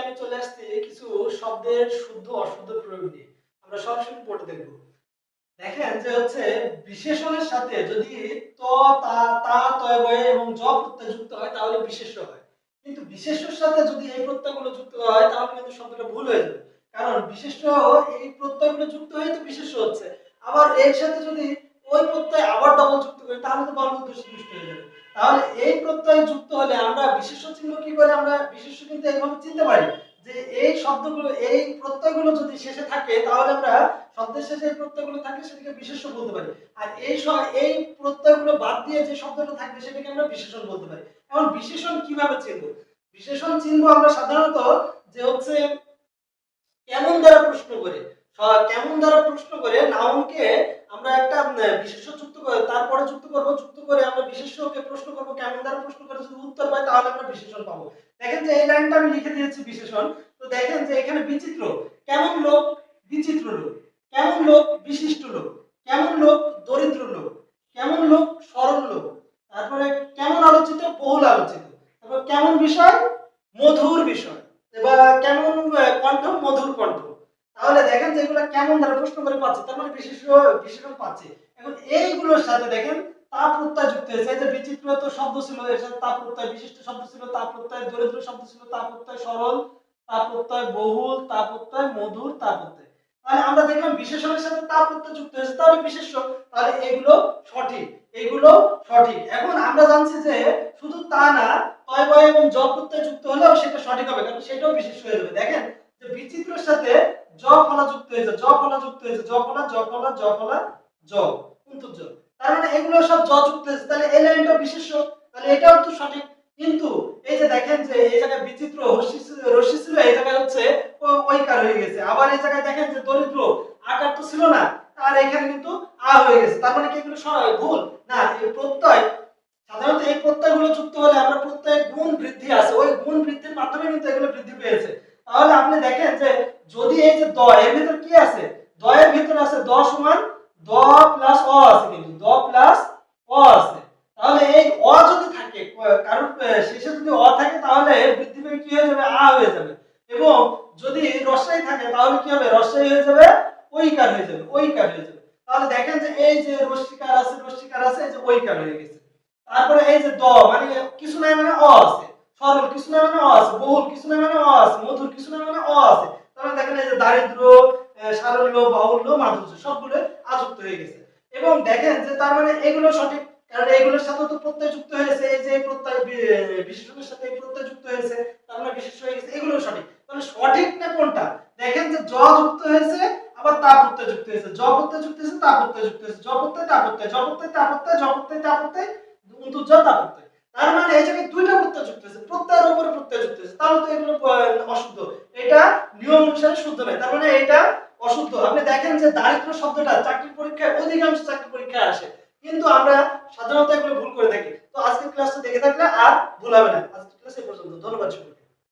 আমি চলে আসছি কিছু শব্দের শুদ্ধ, অশুদ্ধ প্রয়োগ নিয়ে। আমরা সরাসরি পড়ে দেখব। দেখেন যে হচ্ছে বিশেষণের সাথে যদি ত, তা তা, তয়, বয়ে এবং জ প্রত্যয় যুক্ত হয়, তাহলে বিশেষ্য হয়। কিন্তু বিশেষ্যর সাথে যদি এই প্রত্যয়গুলো যুক্ত হয়, তাহলে কিন্তু শব্দটা ভুল হয়ে যাবে। কারণ বিশেষ্য এই প্রত্যয়গুলো যুক্ত হয়ে তো বিশেষ্য হচ্ছে। আবার এর সাথে যদি ওই প্রত্যয় আবার ডবল যুক্ত করি, তাহলে তো বর্গ দুষ্ট হয়ে যাবে। তাহলে এই প্রত্যয় যুক্ত হলে আমরা বিশেষ্য চিহ্ন কি করে আমরা বিশেষ্য কিন্তু এইভাবে চিনতে পারি? যে এই শব্দগুলো, এই প্রত্যয়গুলো যদি শেষে থাকে, তাহলে আমরা শব্দের শেষে প্রত্যয়গুলো থাকলে সেটাকে বিশেষ্য বলতে পারি। আর এই এই প্রত্যয়গুলো বাদ দিয়ে যে শব্দটা থাকবে সেটাকে আমরা বিশেষণ বলতে পারি। এখন বিশেষণ কীভাবে চিনব? বিশেষণ চিনব আমরা সাধারণত যে হচ্ছে কেমন দ্বারা প্রশ্ন করে। কেমন দ্বারা প্রশ্ন করে? নাউনকে আমরা বিশেষ্য যুক্ত করে, তারপরে যুক্ত করব, যুক্ত করে আমরা বিশেষ্যকে প্রশ্ন করব, কেমন দ্বারা প্রশ্ন করে যদি উত্তর পাই, তাহলে আমরা বিশেষণ পাবো। দেখেন যে এই লাইনটা আমি লিখে দিয়েছি বিশেষণ। তো দেখেন যে এখানে বিচিত্র, কেমন লোক বিচিত্র লোক, কেমন লোক বিশিষ্ট লোক, কেমন লোক দরিদ্র লোক, কেমন লোক সরল লোক, তারপরে কেমন আলোচিত, বহুল আলোচিত, তারপর কেমন বিষয়, মধুর বিষয়, এবার কেমন কণ্ঠ মধুর কণ্ঠ তাহলে দেখেন যে এগুলো কেমন দ্বারা প্রশ্ন করে পাচ্ছে, তার মানে বিশেষ বিশেষণ পাচ্ছে। এখন এইগুলোর সাথে দেখেন, তা প্রত্যয় যুক্ত হয়েছে। যে বিচিত্র তো শব্দ ছিল এর সাথে, তা প্রত্যয়, বিশিষ্ট শব্দ ছিল, তা প্রত্যয়, দরিদ্র শব্দ ছিল, তা প্রত্যয়, সরল, তা প্রত্যয়, বহুল, তা প্রত্যয়, মধুর, তা প্রত্যয়। তাহলে আমরা দেখলাম বিশেষণের সাথে তা প্রত্যয় যুক্ত হয়েছে। তাহলে তাহলে এগুলো সঠিক এগুলো সঠিক। এখন আমরা জানছি যে শুধু তা না, তয় এবং জ প্রত্যয় যুক্ত হলেও সেটা সঠিক হবে, কারণ সেটাও বিশেষ হয়ে যাবে। দেখেন বিচিত্রের সাথে জ ফলা যুক্ত হয়েছে, জ ফলা যুক্ত হয়েছে, জ ফলা জ ফলা জ ফলা, জ কিন্তু জ তার মানে এগুলো সব জ যুক্ত হয়েছে, তাহলে এই লাইনটা বিশেষ্য, তাহলে এটাও তো সঠিক। কিন্তু এই যে দেখেন যে এই জায়গায় বিচিত্র হর্ষি ছিল- এই জায়গায় হচ্ছে ও- ঐকার হয়ে গেছে। আবার এই জায়গায় দেখেন যে দরিদ্র, আকার তো ছিল না আর এখানে কিন্তু আ হয়ে গেছে। তার মানে কি এগুলো সবাই ভুল? না, এই প্রত্যয়, সাধারণত এই প্রত্যয়গুলো যুক্ত হলে আমরা প্রত্যয়ের গুণ বৃদ্ধি আছে। ওই গুণ বৃদ্ধির মাধ্যমে কিন্তু এগুলো বৃদ্ধি পেয়েছে। তাহলে আপনি দেখেন যে যদি এই যে দ এর ভিতর কি আছে? দ এর ভিতর আছে দ সমান দ প্লাস অ আছে কিন্তু দ প্লাস অ আছে। তাহলে এই অ যদি থাকে ক- কারোর আহ, শেষে যদি অ থাকে তাহলে বৃদ্ধি পেয়ে কি হয়ে যাবে? আ হয়ে যাবে। এবং যদি রসাই থাকে তাহলে কি হবে? রসাই হয়ে যাবে ঐকার হয়ে যাবে ঐকার হয়ে যাবে। তাহলে দেখেন যে এই যে রস্বীকার আছে রস্বীকার আছে এই যে ঐকার হয়ে গেছে। তারপরে এই যে দ মানে কিছু নাই মানে অ আছে। সরল কিছু নাই মানে অ আছে, বহুল কিছু নাই মানে অ আছে, মধুর কিছু নাই মানে অ আছে। তাহলে দেখেন এই যে দারিদ্র সারল্য, বাহুল্য, মাধুর্য, সবগুলো আযুক্ত হয়ে গেছে। এবং দেখেন যে তার মানে এগুলো সঠিক, কারণ এগুলোর সাথে তো প্রত্যয় যুক্ত হয়েছে, এই যে প্রত্যয় বিশেষণের সাথে প্রত্যয় যুক্ত হয়েছে, তার মানে বিশেষ হয়ে গেছে এগুলো সঠিক। তাহলে সঠিক না কোনটা? দেখেন যে জ যুক্ত হয়েছে, আবার তা প্রত্যয় যুক্ত হয়েছে। জ প্রত্যয় যুক্ত হয়েছে, তা প্রত্যয় যুক্ত হয়েছে। জ প্রত্যয়, তা প্রত্যয়, জ প্রত্যয়, তা প্রত্যয়, জ প্রত্যয়, তা প্রত্যয় কিন্তু জ তা প্রত্যয়। তার মানে এই যুক্ত হয়েছে উপরে যুক্ত তাহলে তো এগুলো অশুদ্ধ। এটা নিয়ম অনুসারে শুদ্ধ নয়। তার মানে এটা অশুদ্ধ। আপনি দেখেন যে দারিদ্র শব্দটা চাকরির পরীক্ষায় অধিকাংশ চাকরি পরীক্ষায় আসে। কিন্তু আমরা সাধারণত এগুলো ভুল করে থাকি। তো আজকের ক্লাসটা দেখে থাকলে আর ভুল হবে না।